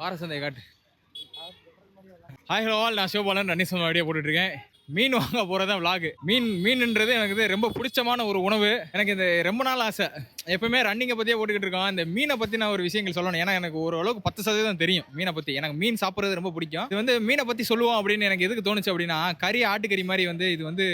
வாரசந்தை காட்டு. Hi hello all நான் Sivabalan. Running சம்பா வீடியோ மீன் வாங்க போகிறது தான் விலாகு மீன் மீன்ன்றது எனக்கு இது ரொம்ப பிடிச்சமான ஒரு உணவு. எனக்கு இந்த ரொம்ப நாள் ஆசை. எப்பவுமே ரன்னிங்கை பற்றியே போட்டுக்கிட்டு இருக்கோம். இந்த மீனை பற்றி நான் ஒரு விஷயங்கள் சொல்லணும். ஏன்னா எனக்கு ஓரளவுக்கு பத்து சதவீதம் தெரியும் மீனை பற்றி எனக்கு மீன் சாப்பிட்றது ரொம்ப பிடிக்கும். இது வந்து மீனை பற்றி சொல்லுவோம் அப்படின்னு எனக்கு எதுக்கு தோணுச்சு அப்படின்னா கறி ஆட்டுக்கறி மாதிரி வந்து இது வந்து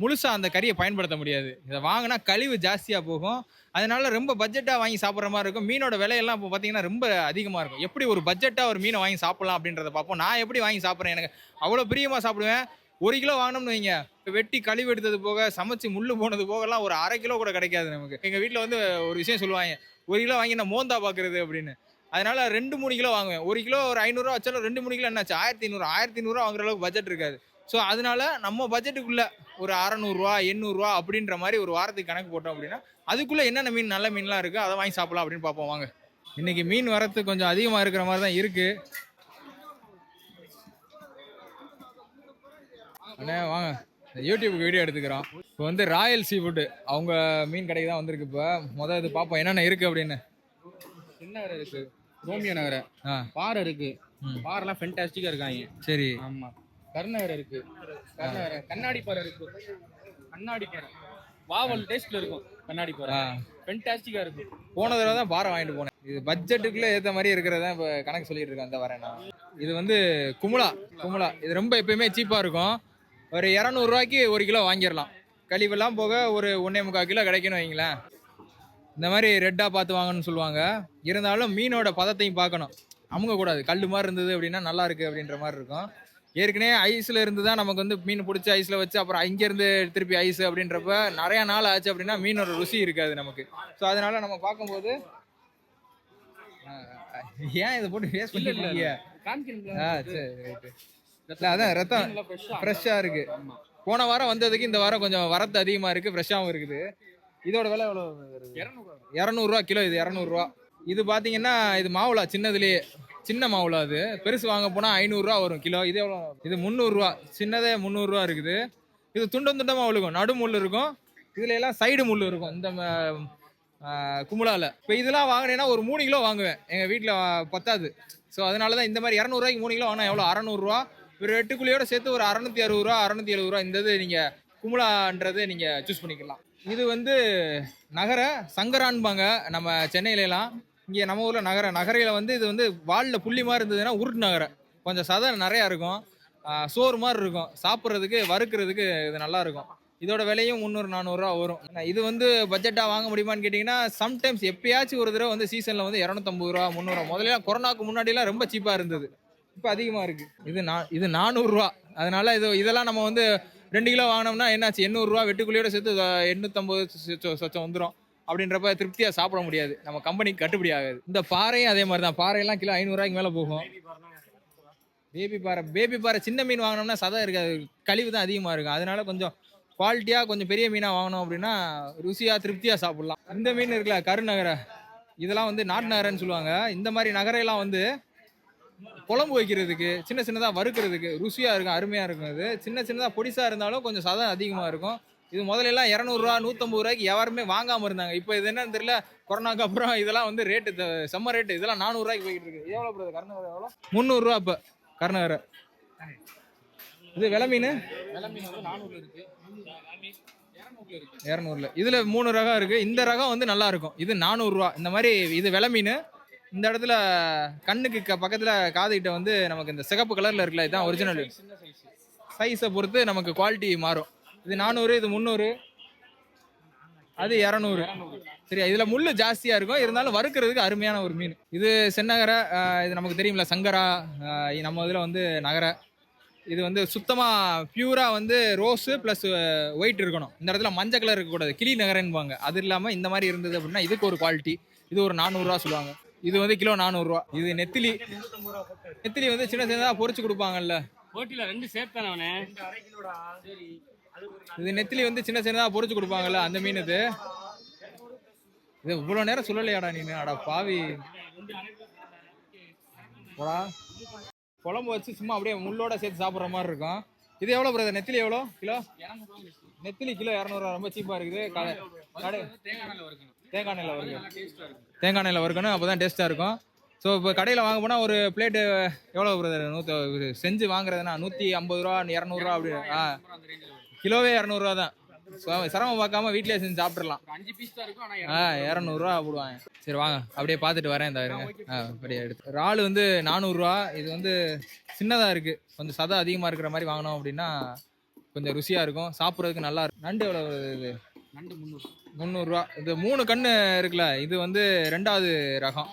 முழுசாக அந்த கறியை பயன்படுத்த முடியாது. இதை வாங்கினா கழிவு ஜாஸ்தியாக போகும். அதனால ரொம்ப பட்ஜெட்டாக வாங்கி சாப்பிட்ற மாதிரி இருக்கும். மீனோட விலையெல்லாம் இப்போ பார்த்தீங்கன்னா ரொம்ப அதிகமாக இருக்கும். எப்படி ஒரு பட்ஜெட்டாக ஒரு மீனை வாங்கி சாப்பிட்லாம் அப்படின்றத பார்ப்போம். நான் எப்படி வாங்கி சாப்பிட்றேன்? எனக்கு அவ்வளோ பிரியமாக சாப்பிடுவேன். ஒரு கிலோ வாங்கினோம்னு வைங்க. இப்போ வெட்டி கழிவு எடுத்தது போக சமைச்சு முள்ளு போனது போகலாம். ஒரு அரை கிலோ கூட கிடைக்காது நமக்கு. எங்கள் வீட்டில் வந்து ஒரு விஷயம் சொல்லுவாங்க. ஒரு கிலோ வாங்கி நான் மோந்தா பார்க்குறது அப்படின்னு. அதனால ரெண்டு மூணு கிலோ வாங்குவேன். ஒரு கிலோ ஒரு ஐநூறுரூவா வச்சாலும் ரெண்டு மூணு கிலோ என்னாச்சு? ஆயிரத்தி ஐநூறு ஆயிரத்தி ஐநூறுரூவா வாங்குற அளவுக்கு பட்ஜெட் இருக்காது. ஸோ அதனால நம்ம பட்ஜெட்டுக்குள்ள ஒரு அறநூறுவா எண்ணூறுரூவா அப்படின்ற மாதிரி ஒரு வாரத்துக்கு கணக்கு போட்டோம் அப்படின்னா அதுக்குள்ளே என்னென்ன மீன் நல்ல மீன்லாம் இருக்குது அதை வாங்கி சாப்பிடலாம் அப்படின்னு பார்ப்போம். வாங்க. இன்னைக்கு மீன் வரத்து கொஞ்சம் அதிகமாக இருக்கிற மாதிரி தான் இருக்குது அண்ணே வாங்க. யூடியூப்க்கு வீடியோ எடுத்துக்கிறோம். இப்போ வந்து ராயல் சீ ஃபுட்டு அவங்க மீன் கடைக்கு தான் வந்திருக்கு இப்போ. முதல் இது பார்ப்போம். என்னென்ன இருக்குது அப்படின்னு. சின்ன நகரம் இருக்கு. ரோமியோ நகரம் ஆ. பாறை இருக்கு. ம். பாறைலாம் ஃபென்டாஸ்டிக்கா இருக்காங்க. சரி. ஆமா. கருநகரம் இருக்கு. கருநகரம் கண்ணாடி பாறை இருக்கு. கண்ணாடி பாறை. வாவல் டேஸ்ட்ல இருக்கும். கண்ணாடி பாறை. ஃபென்டாஸ்டிக்கா இருக்கும். போன தடவை தான் பாறை வாங்கிட்டு போனேன். இது பட்ஜெட்டுக்குள்ளே ஏற்ற மாதிரி இருக்கிறதா இப்போ கணக்கு சொல்லிட்டு இருக்கேன். அந்த வரேன் இது வந்து குமுளா குமுளா. இது ரொம்ப எப்பயுமே சீப்பாக இருக்கும். ஒரு இரநூறுவாய்க்கு ஒரு கிலோ வாங்கிடலாம். கழிவெல்லாம் போக ஒரு ஒன்றே முக்கால் கிலோ கிடைக்குன்னு வைங்களேன். இந்த மாதிரி ரெட்டாக பார்த்து வாங்கணும்னு சொல்லுவாங்க. இருந்தாலும் மீனோட பதத்தையும் பார்க்கணும். அமுங்க கூடாது கல் மாதிரி இருந்தது அப்படின்னா நல்லா இருக்கு அப்படின்ற மாதிரி இருக்கும். ஏற்கனவே ஐஸில் இருந்து தான் நமக்கு வந்து மீன் பிடிச்சி ஐஸில் வச்சு அப்புறம் இங்கேருந்து திருப்பி ஐஸ் அப்படின்றப்ப நிறையா நாள் ஆச்சு அப்படின்னா மீனோட ருசி இருக்காது நமக்கு. ஸோ அதனால நம்ம பார்க்கும்போது ஏன் இதை போட்டு வேஸ்ட் பண்ணிருக்கீங்க ஆ சரி ரைட்டு இல்லை அதான் ரத்தம் ஃப்ரெஷ்ஷாக இருக்கு. போன வாரம் வந்ததுக்கு இந்த வாரம் கொஞ்சம் வரத்து அதிகமாக இருக்கு ஃப்ரெஷ்ஷாகவும் இருக்குது. இதோட விலை எவ்வளோ இரநூறுவா கிலோ இது இரநூறுவா இது பார்த்தீங்கன்னா இது மாவுளா சின்னதுலேயே. சின்ன மாவுல அது. பெருசு வாங்க போனால் ஐநூறுரூவா வரும் கிலோ. இது எவ்வளோ இது முந்நூறுரூவா சின்னதே முந்நூறுரூவா இருக்குது. இது துண்டம் துண்டமாக விழுகும். நடு முள் இருக்கும். இதுல எல்லாம் சைடு முள் இருக்கும். இந்த ம- இப்போ இதெல்லாம் வாங்கினேன்னா ஒரு மூணு கிலோ வாங்குவேன். எங்கள் வீட்டில் பத்தாது. ஸோ அதனால தான் இந்த மாதிரி இரநூறுவாய்க்கு மூணு கிலோ வாங்கினா எவ்வளோ அறநூறுவா ஒரு எட்டுக்குள்ளியோட சேர்த்து ஒரு அறநூற்றி அறுபது ரூபா அறநூற்றி எழுபது ரூபா. இந்த இது நீங்கள் குமுலான்றது நீங்கள் சூஸ் பண்ணிக்கலாம். இது வந்து நகர சங்கரான்பாங்க. நம்ம சென்னையிலலாம் இங்கே நம்ம ஊரில் நகர நகரையில் வந்து இது வந்து வாலில் புள்ளி மாதிரி இருந்ததுன்னா உருட்டு நகரை. கொஞ்சம் சதை நிறையா இருக்கும். சோறு மாதிரி இருக்கும். சாப்பிட்றதுக்கு வறுக்கிறதுக்கு இது நல்லா இருக்கும். இதோட விலையும் முந்நூறு நானூறுரூவா வரும். இது வந்து பட்ஜெட்டாக வாங்க முடியுமான்னு கேட்டிங்கன்னா சம்டைம்ஸ் எப்பயாச்சும் ஒரு தடவை வந்து சீசனில் வந்து இரநூத்தம்பது ரூபா முந்நூறுவா முதல்ல கொரோனாக்கு முன்னாடிலாம் ரொம்ப சீப்பாக இருந்தது. இப்போ அதிகமாக இருக்குது இது நான் இது நானூறுரூவா அதனால் இது இதெல்லாம் நம்ம வந்து ரெண்டு கிலோ வாங்கினோம்னா என்னாச்சு? எண்ணூறுரூவா வெட்டுக்குள்ளியோட சேர்த்து எண்ணூற்றம்பது சொச்சம் வந்துடும் அப்படின்றப்ப திருப்தியாக சாப்பிட முடியாது. நம்ம கம்பெனிக்கு கட்டுப்படி ஆகாது. இந்த பாறையும் அதே மாதிரி தான் பாறையெல்லாம் கிலோ ஐநூறுரூவாய்க்கு மேலே போகும். பேபி பாறை பேபி பாறை சின்ன மீன் வாங்கினோம்னா சதை இருக்காது. கழிவு தான் அதிகமாக இருக்கும். அதனால கொஞ்சம் குவாலிட்டியாக கொஞ்சம் பெரிய மீனாக வாங்கினோம் அப்படின்னா ருசியாக திருப்தியாக சாப்பிட்லாம். இந்த மீன் இருக்குல்ல கருநகரை. இதெல்லாம் வந்து நாட்டு நகரன்னு சொல்லுவாங்க. இந்த மாதிரி நகரையெல்லாம் வந்து குழம்பு வைக்கிறதுக்கு சின்ன சின்னதாக வறுக்கிறதுக்கு ருசியாக இருக்கும் அருமையாக இருக்கும் இது சின்ன சின்னதாக பொடிசாக இருந்தாலும் கொஞ்சம் சதம் அதிகமாக இருக்கும். இது முதல்ல எல்லாம் இரநூறுவா நூற்றம்பது ரூபாய்க்கு யாருமே வாங்காமல் இருந்தாங்க. இப்போ இது என்னன்னு தெரியல கொரோனாக்கு அப்புறம் இதெல்லாம் வந்து ரேட்டு செம்ம ரேட்டு இதெல்லாம் நானூறுரூவாய்க்கு போய்கிட்டு இருக்கு. எவ்வளோ பிரதர் கருநகரை எவ்வளோ முந்நூறுரூவா இப்போ கருநகரை இது விலை மீன்? விலை மீன் வந்து இரநூறுல. இதில் மூணு ரகம் இருக்குது இந்த ரகம் வந்து நல்லா இருக்கும். இது நானூறுரூவா. இந்த மாதிரி இது விலை மீன். இந்த இடத்துல கண்ணுக்கு க பக்கத்தில் காதுகிட்ட வந்து நமக்கு இந்த சிகப்பு கலரில் இருக்குல்ல இதுதான் ஒரிஜினல் சைஸை பொறுத்து நமக்கு குவாலிட்டி மாறும். இது நானூறு இது முந்நூறு. அது இரநூறு. சரி இதில் முள் ஜாஸ்தியாக இருக்கும். இருந்தாலும் வறுக்கிறதுக்கு அருமையான ஒரு மீன். இது சென்னகரை இது நமக்கு தெரியும்ல சங்கரா நம்ம இதில் வந்து நகர. இது வந்து சுத்தமாக பியூராக வந்து ரோஸு ப்ளஸ் ஒயிட் இருக்கணும். இந்த இடத்துல மஞ்சள் கலர் இருக்கக்கூடாது. கிளி நகரன்பாங்க அது இல்லாமல் இந்த மாதிரி இருந்தது அப்படின்னா இதுக்கு ஒரு குவாலிட்டி இது ஒரு நானூறுரூவா சொல்லுவாங்க. இது வந்து கிலோ நானூறுரூவா. இது நெத்திலி. நெத்திலி வந்து சின்ன சின்னதாக பொரிச்சு கொடுப்பாங்கல்ல. போட்டியில ரெண்டு சேர்த்தானே அவனே? இது நெத்திலி வந்து சின்ன சின்னதாக பொறிச்சு கொடுப்பாங்கல்ல அந்த மீன் இது. இது இவ்வளோ நேரம் சொல்லலையாடா நீ அடா பாவி. போடா. குழம்பு வச்சு சும்மா அப்படியே முள்ளோட சேர்த்து சாப்பிட்ற மாதிரி இருக்கும். இது எவ்வளோ பிரதர் நெத்திலி எவ்வளோ? கிலோ? நெத்திலி கிலோ இரநூறுவா ரொம்ப சீப்பாக இருக்குது. கடை கடை தேங்காய் எண்ணெய்ல வறுக்கணும். தேங்காய் எண்ணெயில் வருது டேஸ்டா இருக்கும் தேங்காய் வறுக்கணும். அப்போ தான் டேஸ்ட்டாக இருக்கும். ஸோ இப்போ கடையில் வாங்க போனால் ஒரு பிளேட்டு எவ்வளோ பிரதர் நூற்றி செஞ்சு வாங்குறதுனா நூற்றி ஐம்பது ரூபா இரநூறுவா அப்படி ஆ. கிலோவே இரநூறுவா தான். சிரமம் பார்க்காம வீட்டிலே செஞ்சு சாப்பிட்றலாம் ஒரு அஞ்சு பீஸ் தான் இருக்கும் ஆ இரநூறுவா போடுவாங்க. சரி வாங்க. அப்படியே பார்த்துட்டு வரேன் இந்த இருங்க ஆ அப்படியே எடுத்து. இறால் வந்து நானூறுரூவா இது வந்து சின்னதாக இருக்குது கொஞ்சம் சதை அதிகமாக இருக்கிற மாதிரி வாங்கினோம் அப்படின்னா கொஞ்சம் ருசியாக இருக்கும். சாப்பிட்றதுக்கு நல்லா இருக்கும். நண்டு எவ்வளோ இது? நண்டு முந்நூறு. முந்நூறுரூவா இது மூணு கண்ணு இருக்குல்ல இது வந்து ரெண்டாவது ரகம்.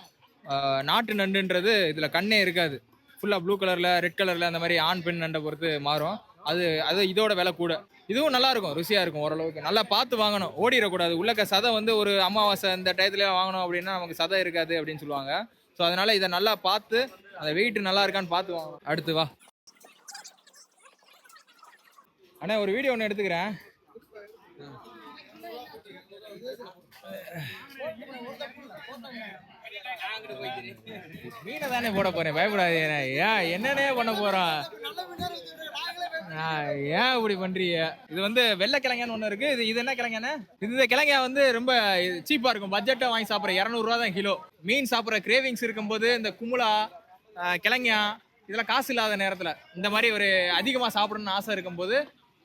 நாட்டு நண்டுன்றது இதில் கண்ணே இருக்காது. ஃபுல்லாக ப்ளூ கலரில் ரெட் கலரில் அந்த மாதிரி ஆண் பெண் நண்டை பொறுத்து மாறும். அது அது இதோட விலை கூட. இதுவும் நல்லா இருக்கும் ருசியாக இருக்கும் ஓரளவுக்கு. நல்லா பார்த்து வாங்கணும். ஓடிடக்கூடாது. உள்ளக்க சதை வந்து ஒரு அமாவாசை இந்த டயத்துல வாங்கணும் அப்படின்னா நமக்கு சதை இருக்காது அப்படின்னு சொல்லுவாங்க. ஸோ அதனால இதை நல்லா பார்த்து அந்த வெயிட் நல்லா இருக்கான்னு பார்த்து வாங்கணும். அடுத்து வா. அண்ணா ஒரு வீடியோ ஒன்று எடுத்துக்கிறேன். மீனை தானே போட போறேன். பயப்படாதீங்க ஏன்? என்னன்னே பண்ண போறான் ஏன் இப்படி பண்றீங்க? இது வந்து வெள்ளை கிழங்கன்னு ஒன்று இருக்கு. இது இது என்ன கிழங்கன்னு இது இந்த கிழங்க வந்து ரொம்ப சீப்பா இருக்கும். பட்ஜெட்டா வாங்கி சாப்பிட்ற இரநூறுவா தான் கிலோ. மீன் சாப்பிட்ற கிரேவிங்ஸ் இருக்கும்போது இந்த குமுளா கிழங்கா இதெல்லாம் காசு இல்லாத நேரத்தில் இந்த மாதிரி ஒரு அதிகமாக சாப்பிடணும்னு ஆசை இருக்கும்போது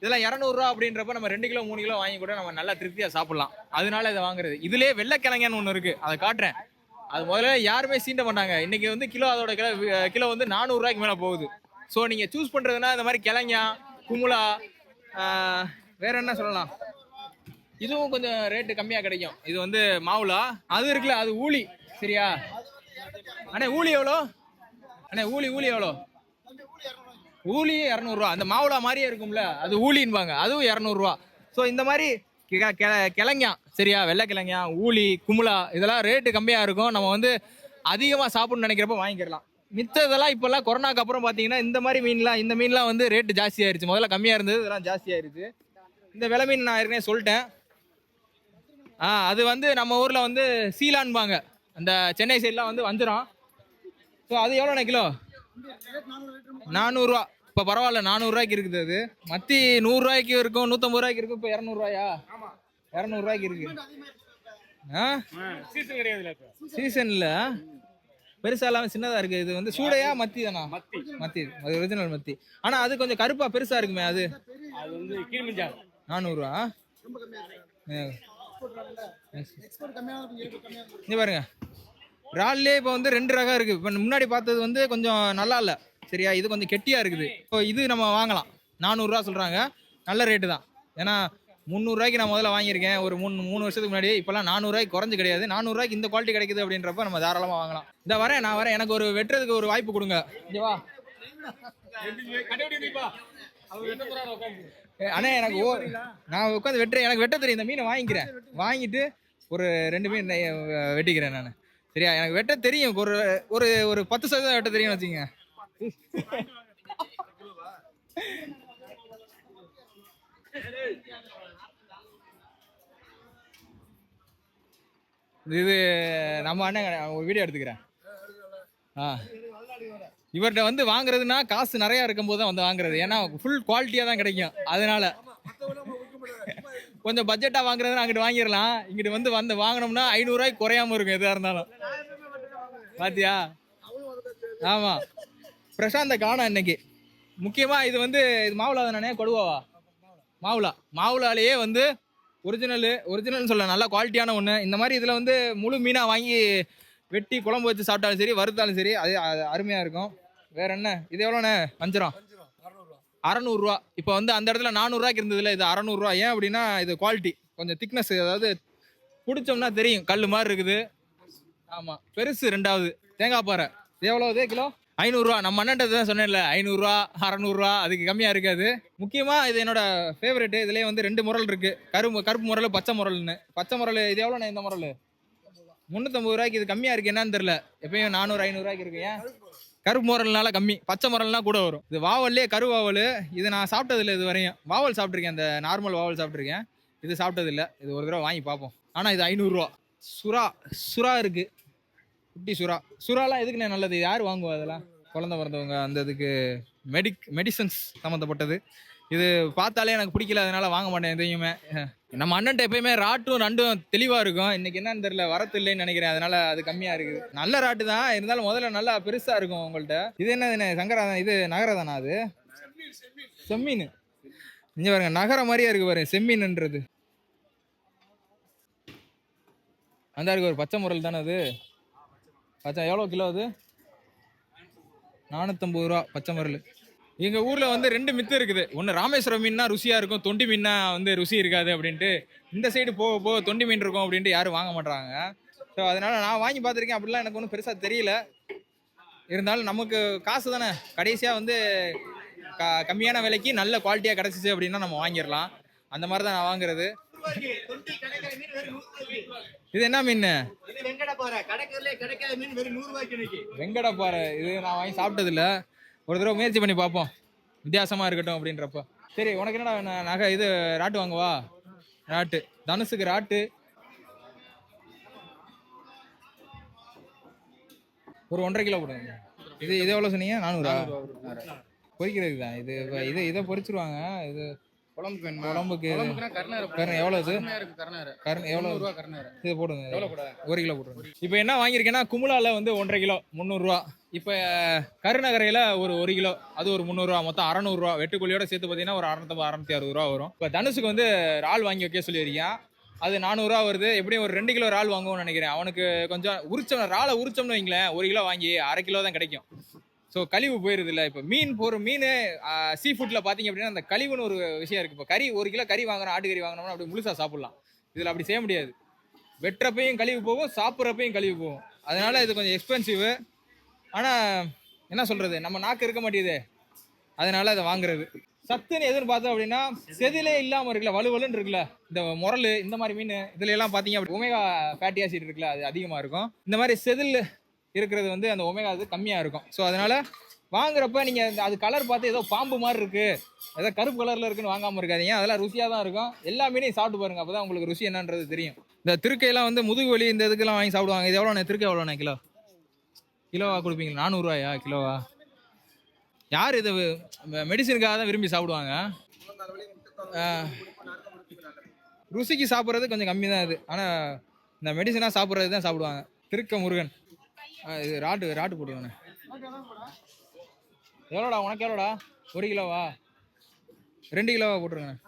இதெல்லாம் இரநூறுவா அப்படின்றப்ப நம்ம ரெண்டு கிலோ மூணு கிலோ வாங்கி கூட நம்ம நல்லா திருப்தியாக சாப்பிடலாம். அதனால இதை வாங்குறது. இதுலேயே வெள்ளைக்கிழங்கன்னு ஒன்று இருக்குது அதை காட்டுறேன். அது முதல்ல யாருமே சீண்ட மாட்டாங்க. இன்றைக்கி வந்து கிலோ அதோட கிலோ கிலோ வந்து நானூறுரூவாய்க்கு மேலே போகுது. ஸோ நீங்கள் சூஸ் பண்ணுறதுனா இந்த மாதிரி கிழங்கா குமுளா வேற என்ன சொல்லலாம்? இதுவும் கொஞ்சம் ரேட்டு கம்மியாக கிடைக்கும். இது வந்து மாவுலா அது இருக்குல்ல அது ஊளி. சரியா? அண்ணே ஊழி எவ்வளோ? அண்ணே ஊளி ஊழி எவ்வளோ? ஊழி இரநூறுவா. அந்த மாவுளா மாதிரியே இருக்கும்ல அது ஊழின்பாங்க அதுவும் இரநூறுவா. ஸோ இந்த மாதிரி கி- கெ- கிழங்கா. சரியா? வெள்ளை கிழங்கா ஊழி குமுளா இதெல்லாம் ரேட்டு கம்மியாக இருக்கும். நம்ம வந்து அதிகமாக சாப்பிட்ணுன்னு நினைக்கிறப்ப வாங்கிக்கலாம். மித்த இதெல்லாம் இப்போல்லாம் கொரோனாக்கு அப்புறம் பார்த்தீங்கன்னா இந்த மாதிரி மீன்லாம் இந்த மீன்லாம் வந்து ரேட்டு ஜாஸ்தி ஆயிருச்சு முதல்ல கம்மியாக இருந்தது இதெல்லாம் ஜாஸ்தி ஆயிருச்சு இந்த விலை மீன் நான் ஏற்கனவே சொல்லிட்டேன். ஆ அது வந்து நம்ம ஊரில் வந்து சீலான்பாங்க. அந்த சென்னை சைட்லாம் வந்து வஞ்சிரம் ஸோ அது எவ்வளோண்ணே கிலோ? நானூறுரூவா இப்போ பரவாயில்ல நானூறுரூவாய்க்கு இருக்குது அது. மத்தி நூறுரூவாய்க்கு இருக்கும் நூற்றம்பது ரூபாய்க்கு இருக்கும் இப்போ இரநூறுவாயா? இரநூறுவாய்க்கு இருக்கு. ஆ? சீசன் கிடையாதுல இப்ப. சீசனில் பெருசா இல்லாமல் சின்னதாக இருக்குது இது வந்து சூடையா மத்தி தானா? மத்தி. மத்தி. அது ஒரிஜினல் மத்தி. ஆனால் அது கொஞ்சம் கருப்பாக பெருசாக இருக்குமே அது. அது வந்து கீழ்மிஞ்சா நானூறுரூவா இங்க பாருங்க. இறால்லே இப்போ வந்து ரெண்டு ரகம் இருக்குது இப்போ முன்னாடி பார்த்தது வந்து கொஞ்சம் நல்லா இல்லை. சரியா? இது கொஞ்சம் கெட்டியாக இருக்குது. இப்போ இது நம்ம வாங்கலாம். நானூறுரூவா சொல்கிறாங்க நல்ல ரேட்டு தான். ஏன்னா முந்நூறுரூவாய்க்கு நான் முதல்ல வாங்கியிருக்கேன். ஒரு மூணு மூணு வருஷத்துக்கு முன்னாடி இப்போல்லாம் நானூறுரூவாய்க்கு குறைஞ்சு கிடையாது. நானூறுரூவாய்க்கு இந்த குவாலிட்டி கிடைக்குது அப்படின்றப்ப நம்ம தாராளமாக வாங்கலாம். இந்த வரேன் நான் வரேன். எனக்கு ஒரு வெட்டுறதுக்கு ஒரு வாய்ப்பு கொடுங்க. இங்க வா. ஏ, அண்ணே எனக்கு ஓ நான் உட்காந்து வெட்டுறேன். எனக்கு வெட்ட தெரியும். இந்த மீனை வாங்கிக்கிறேன். வாங்கிட்டு ஒரு ரெண்டு மீன் வெட்டிக்கிறேன் நான். சரியா? எனக்கு வெட்ட தெரியும். ஒரு ஒரு ஒரு பத்து சதவீதம் வெட்ட தெரியும்னு வச்சுங்க. இது நம்ம அண்ணன் ஒரு வீடியோ எடுத்துக்கிறேன். ஆ. இவர்கிட்ட வந்து வாங்குறதுனா காசு நிறையா இருக்கும்போது தான் வந்து வாங்குறது. ஏன்னா ஃபுல் குவாலிட்டியாக தான் கிடைக்கும். அதனால கொஞ்சம் பட்ஜெட்டாக வாங்குறதுனா அங்கிட்டு வாங்கிடலாம். இங்கிட்டு வந்து வந்து வாங்கினோம்னா ஐநூறுரூவாய்க்கு குறையாம இருக்கும் எதாக இருந்தாலும். பாத்தியா? ஆமாம் பிரசாந்த காணோம் இன்னைக்கு. முக்கியமாக இது வந்து இது மாவுளா தானே கொடுவாவா? மாவுலா மாவுளாலேயே வந்து ஒரிஜினலு ஒரிஜினல்னு சொல்ல நல்ல குவாலிட்டியான ஒன்று இந்த மாதிரி இதில் வந்து முழு மீனாக வாங்கி வெட்டி குழம்பு வச்சு சாப்பிட்டாலும் சரி வறுத்தாலும் சரி அது அது அருமையாக இருக்கும். வேற என்ன? இது எவ்வளோண்ணே? வஞ்சிரம் அறநூறுரூவா இப்போ வந்து அந்த இடத்துல நானூறுரூவாய்க்கு இருந்ததில்ல இது அறநூறுரூவா ஏன் அப்படின்னா இது குவாலிட்டி கொஞ்சம் திக்னஸ் அதாவது பிடிச்சோம்னா தெரியும். கல் மாதிரி இருக்குது. ஆமாம் பெருசு ரெண்டாவது. தேங்காய் பாறை. இது எவ்வளோ கிலோ? ஐநூறுரூவா நம்ம அண்ணன்ட்டு தான் சொன்னேன்ல ஐநூறுரூவா அறநூறுரூவா அதுக்கு கம்மியாக இருக்காது. முக்கியமாக இது என்னோட ஃபேவரெட்டு இதுலேயே வந்து ரெண்டு முரல் இருக்குது கரும்பு கருப்பு முரல் பச்சை முரல்னு. பச்சை முரல் இது எவ்வளோண்ணே இந்த முரல்? முந்நூற்றம்பது ரூபாய்க்கு இது கம்மியாக இருக்குது என்னன்னு தெரில எப்பயும் நானூறு ஐநூறுரூவாய்க்கு இருக்கு ஏன்? கருப்பு முரல்னால கம்மி பச்சை முரல்னா கூட வரும். இது வாவல்லே கருவாவல் இது நான் சாப்பிட்டதில்ல இது வரையும் வாவல் சாப்பிட்ருக்கேன் அந்த நார்மல் வாவல் சாப்பிட்ருக்கேன் இது சாப்பிட்டதில்ல. இது ஒரு தடவை வாங்கி பார்ப்போம். ஆனால் இது ஐநூறுரூவா சுறா சுறா இருக்குது குட்டி சுறா. சுறாலாம் எதுக்குண்ணே நல்லது? யார் வாங்குவா அதெல்லாம்? குழந்த பிறந்தவங்க அந்த இதுக்கு மெடிக் மெடிசன்ஸ் சம்மந்தப்பட்டது. இது பார்த்தாலே எனக்கு பிடிக்கல அதனால வாங்க மாட்டேன் எதையுமே. நம்ம அண்ணன்ட்ட எப்பயுமே ராட்டும் நண்டும் தெளிவாக இருக்கும். இன்னைக்கு என்னன்னு தெரியல வரத்து இல்லைன்னு நினைக்கிறேன். அதனால அது கம்மியாக இருக்குது. நல்ல ராட்டு தான். இருந்தாலும் முதல்ல நல்லா பெருசாக இருக்கும் உங்கள்கிட்ட இது என்ன சங்கரா இது நகரதானா அது? செம்மீன். இங்கே பாருங்க நகர மாதிரியே இருக்கு பாருங்க செம்மீன்ன்றது. அந்த இருக்கு ஒரு பச்சை முரல் தானே அது? பச்சை எவ்வளோ கிலோ அது? நானூற்றம்பது ரூபா பச்சை முரல். எங்கள் ஊரில் வந்து ரெண்டு மித்து இருக்குது. ஒன்று ராமேஸ்வரம் மீன்னா ருசியாக இருக்கும் தொண்டி மீன்னா வந்து ருசி இருக்காது அப்படின்ட்டு. இந்த சைடு போக போக தொண்டி மீன் இருக்கும் அப்படின்ட்டு யாரும் வாங்க மாட்றாங்க. ஸோ அதனால் நான் வாங்கி பார்த்துருக்கேன். அப்படிலாம் எனக்கு ஒன்றும் பெருசாக தெரியல. இருந்தாலும் நமக்கு காசு தானே. கடைசியாக வந்து க கம்மியான விலைக்கு நல்ல குவாலிட்டியாக கிடச்சிச்சு அப்படின்னா நம்ம வாங்கிடலாம். அந்த மாதிரி தான் நான் வாங்குறது. இது என்ன மீன்? வெங்கட பாறை. இது நான் வாங்கி சாப்பிட்டதில்ல. ஒரு தடவை முயற்சி பண்ணி பார்ப்போம். வித்தியாசமா இருக்கட்டும் அப்படின்றப்ப. சரி உனக்கு என்னடா நகை இது ராட்டு வாங்குவா? ராட்டு. தனுசுக்கு ராட்டு. ஒரு ஒன்றரை கிலோ போடுங்க இது இது எவ்வளோ சொன்னீங்க? நானூறா? பொரிக்கிறதுக்கு தான் இது இது இதை பொரிச்சிருவாங்க இது குழம்புக்கு வேணுமா? குழம்புக்கு கருணாயிரம் கருணை எவ்வளோ இது? கருணாயிரம் கருணை எவ்வளோ ரூபா கருணாயிரம் இது போடுங்க. எவ்வளோ ஒரு கிலோ போட்டுருங்க. இப்போ என்ன வாங்கியிருக்கேன்னா குமுலால வந்து ஒன்றரை கிலோ முந்நூறுரூவா இப்போ கருநகரையில் ஒரு ஒரு கிலோ அது ஒரு முந்நூறுரூவா மொத்தம் அறநூறுவா வெட்டுக்கூலியோட சேர்த்து பார்த்தீங்கன்னா ஒரு அறநூத்தம்பது அறநூத்தி அறுபது ரூபா வரும். இப்போ தனுஷுக்கு வந்து இறால் வாங்கி வைக்க சொல்லியிருக்கேன் அது நானூறுரூவா வருது. எப்படியும் ஒரு ரெண்டு கிலோ இறால் வாங்குவோம்னு நினைக்கிறேன். அவனுக்கு கொஞ்சம் உரிச்சோம் இறாலை உரிச்சோம்னு வைங்களேன் ஒரு கிலோ வாங்கி அரை கிலோ தான் கிடைக்கும். ஸோ கழிவு போயிருது இல்லை இப்போ மீன் போகிற மீன் சீ ஃபுட்டில் பார்த்தீங்க அப்படின்னா அந்த கழிவுன்னு ஒரு விஷயம் இருக்குது இப்போ கறி ஒரு கிலோ கறி வாங்குறோம் ஆட்டுக்கறி வாங்கினோம்னா அப்படி முழுசாக சாப்பிட்லாம். இதில் அப்படி செய்ய முடியாது. வெட்டுறப்பையும் கழிவு போகும் சாப்பிட்றப்பையும் கழிவு போகும். அதனால் இது கொஞ்சம் எக்ஸ்பென்சிவ் ஆனால் என்ன சொல்கிறது நம்ம நாக்கு இருக்க மாட்டேங்குது. அதனால் அதை வாங்குறது. சத்துன்னு எதுன்னு பார்த்தோம் அப்படின்னா செதிலே இல்லாமல் இருக்குல்ல வலுவலுன்னு இருக்குல்ல இந்த முரல் இந்த மாதிரி மீன் இதுல எல்லாம் பார்த்தீங்க அப்படி ஒமேகா ஃபேட்டி ஆசிட் இருக்குல்ல அது அதிகமாக இருக்கும். இந்த மாதிரி செதில் இருக்கிறது வந்து அந்த ஒமேகா அது கம்மியாக இருக்கும். ஸோ அதனால் வாங்குறப்ப நீங்கள் அது கலர் பார்த்து ஏதோ பாம்பு மாதிரி இருக்குது ஏதோ கருப்பு கலரில் இருக்குன்னு வாங்காமல் இருக்காதீங்க. அதெல்லாம் ருசியாக தான் இருக்கும். எல்லா மீனையும் சாப்பிட்டு பாருங்க. அப்போ தான் உங்களுக்கு ருசி என்னன்றது தெரியும். இந்த திருக்கையெல்லாம் வந்து முதுகு வலி இந்த இதுக்கெல்லாம் வாங்கி சாப்பிடுவாங்க. இது எவ்வளோண்ணே? திருக்கை எவ்வளோண்ணே கிலோ? கிலோவா கொடுப்பீங்களா? நானூறுரூவாயா கிலோவா? யார் இது? மெடிசனுக்காக தான் விரும்பி சாப்பிடுவாங்க. ருசிக்கு சாப்பிட்றது கொஞ்சம் கம்மி தான் இது. ஆனால் இந்த மெடிசனாக சாப்பிட்றது தான் சாப்பிடுவாங்க. திருக்க முருகன். இது ராட்டு ராட்டு போட்டுருங்கண்ணே எவ்வளோடா உனக்கு எவ்வளோடா? ஒரு கிலோவா? ரெண்டு கிலோவா போட்டுருங்கண்ணே.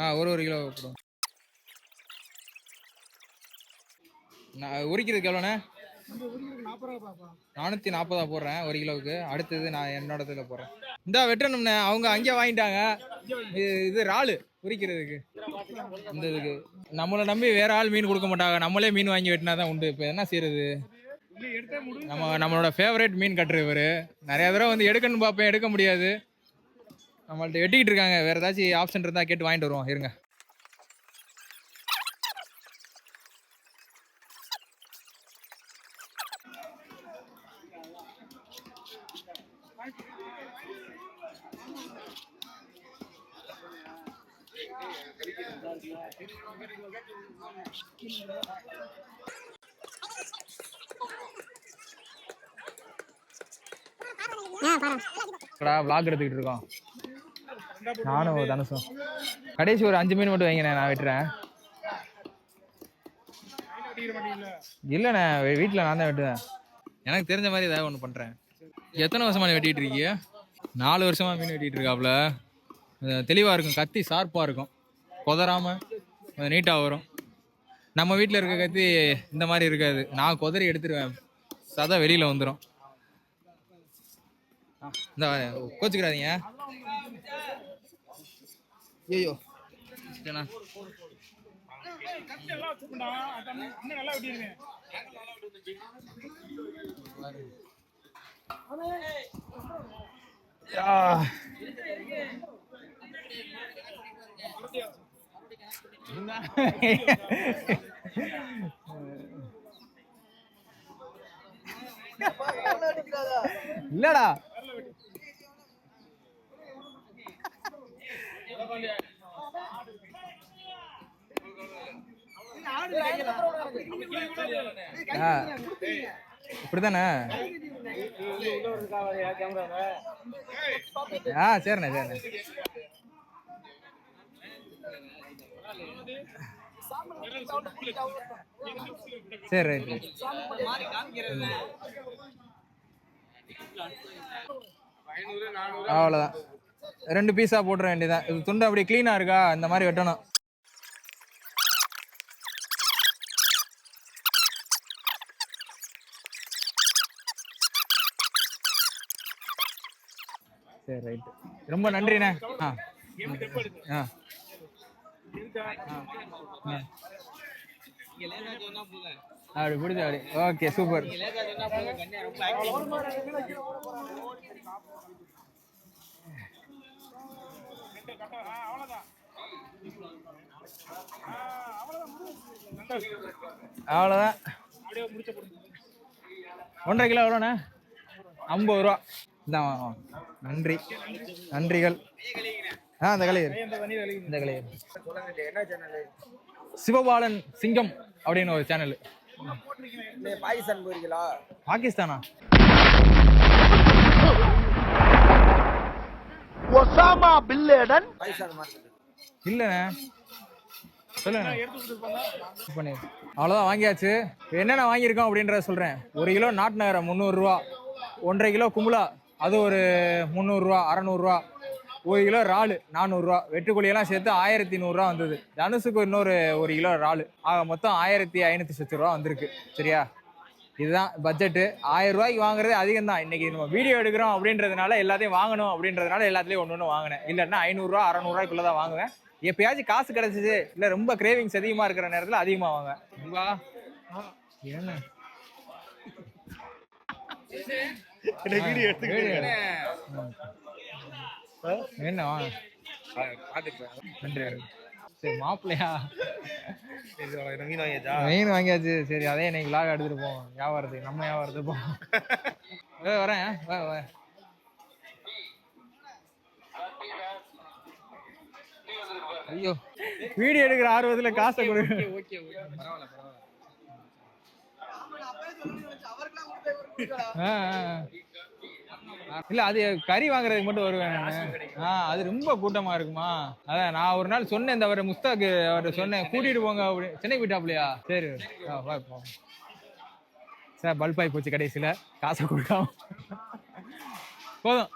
ஆ ஒரு ஒரு கிலோ போடுவோம் நான் உரிக்கிறதுக்கு எவ்வளோண்ணே? நானூற்றி நாற்பதா போடுறேன் ஒரு கிலோவுக்கு. அடுத்தது நான் என்னோட இதில் போடுறேன். இந்த வெட்டணும்ண்ணே. அவங்க அங்கேயே வாங்கிட்டாங்க. இது இது இறாலு. குறிக்கிறதுக்கு இந்த இதுக்கு நம்மளை நம்பி வேற ஆள் மீன் கொடுக்க மாட்டாங்க. நம்மளே மீன் வாங்கி வெட்டினா தான் உண்டு. இப்போ என்ன செய்யறது நம்ம நம்மளோட ஃபேவரட் மீன் கட்டுற இவர். நிறைய தடவை வந்து எடுக்கணும்னு பார்ப்பேன். எடுக்க முடியாது. நம்மள்ட்ட வெட்டிக்கிட்டு இருக்காங்க. வேற ஏதாச்சும் ஆப்ஷன் இருந்தால் கேட்டு வாங்கிட்டு வருவோம். இருங்க. கடா எடுத்துக்கிட்டு இருக்கோம்? நானும் தனுசும் கடைசி ஒரு அஞ்சு மீன் மட்டும் வைங்கண்ணே நான் வெட்டுறேன். இல்லைண்ணே வீட்டில் நான் தான் வெட்டுவேன். எனக்கு தெரிஞ்ச மாதிரி ஏதாவது ஒன்று பண்ணுறேன் எத்தனை வருஷமா நீ வெட்டிட்டு இருக்கீங்க நாலு வருஷமா மீன் வெட்டிட்டு இருக்காப்புல தெளிவாக இருக்கும் கத்தி ஷார்ப்பாக இருக்கும். குதறாம நீட்டாக வரும். நம்ம வீட்டில் இருக்க கத்தி இந்த மாதிரி இருக்காது. நான் குதறி எடுத்துருவேன். சதை வெளியில் வந்துடும் இந்த கோச்சுக்கிறாதீங்க. ஐயோ சரிண்ணா. இல்லடா ஆ. இப்படிதானே ஆ சரிண்ணே சரிண்ணே சரி ரைட் அவ்வளோதான் ரெண்டு பீஸா போட்டுற வேண்டியதான் இது துண்டு அப்படி க்ளீனாக இருக்கா? இந்த மாதிரி வெட்டணும். சரி ரைட் ரொம்ப நன்றிண்ணே. ஆ. ஆ. ஆ. அப்படி பிடிச்ச அப்படி ஓகே சூப்பர். அவ்வளோதான் ஒன்றரை கிலோ எவ்வளோண்ணே? ஐம்பது ரூபா. இதான் நன்றி. நன்றிகள். ஆ இந்த கலையர் இந்த கலையர் சிவபாலன் சிங்கம். அப்படின்னு ஒரு சேனல் பாகிஸ்தான்? போறீங்களா பாகிஸ்தானா Osama bin Laden Pakistan market இல்லைண்ணே சொல்லுங்க பண்ணி. அவ்வளோதான் வாங்கியாச்சு. என்னென்ன வாங்கியிருக்கோம் அப்படின்றத சொல்கிறேன் ஒரு கிலோ நாட்டு நகரம் முந்நூறுரூவா ஒன்றரை கிலோ கும்பலா அது ஒரு முந்நூறுரூவா அறநூறுவா ஒரு கிலோ இறாலு நானூறுரூவா. வெட்டுக்குழியெல்லாம் சேர்த்து ஆயிரத்தி நூறுரூவா வந்தது. தனுசுக்கு இன்னொரு ஒரு கிலோ இறாலு. ஆக மொத்தம் ஆயிரத்தி ஐநூற்றி சொச்சு ரூபா வந்திருக்கு. சரியா? இதுதான் பட்ஜெட்டு. ஆயிரம் ரூபாய்க்கு வாங்குறது அதிகம் தான் இன்னைக்கு நம்ம வீடியோ எடுக்கிறோம் அப்படின்றதுனால எல்லாத்தையும் வாங்கணும் அப்படின்றதுனால எல்லாத்துலேயும் ஒன்று ஒன்று வாங்கினேன். இல்லைன்னா ஐநூறுரூவா அறநூறுவாய்க்குள்ள தான் வாங்குவேன். எப்பயாச்சும் காசு கிடைச்சிச்சு இல்லை ரொம்ப கிரேவிங்ஸ் அதிகமாக இருக்கிற நேரத்தில் அதிகமாக வாங்க என்ன? வீடியோ என்ன? சரி மாப்பிள்ளையா? மீன் வாங்கியாச்சா? மெயின் வாங்கியாச்சு. சரி அதே இன்னைக்கு லாக எடுத்துட்டு போவோம். வியாபாரத்துக்கு நம்ம வியாபாரத்துக்கு போவோம் வரேன். வா, வா. ஐயோ. வீடியோ எடுக்கிற ஆர்வத்துல காசை கொடு. ஆ, ஆ, ஆ. இல்ல அது கறி வாங்குறதுக்கு மட்டும் வருவேன் ஆஹ் ஆ அது ரொம்ப கூட்டமா இருக்குமா? அதான் நான் ஒரு நாள் சொன்னேன் இந்த அவர் முஸ்தாக்கு அவர் சொன்னேன் கூட்டிட்டு போங்க அப்படி. சென்னை போயிட்டாப்லையா சரி. ஆ, வா இப்போ சார் பல்பாய் போச்சு கடைசியில். காசை கொடுக்காம. போதும்.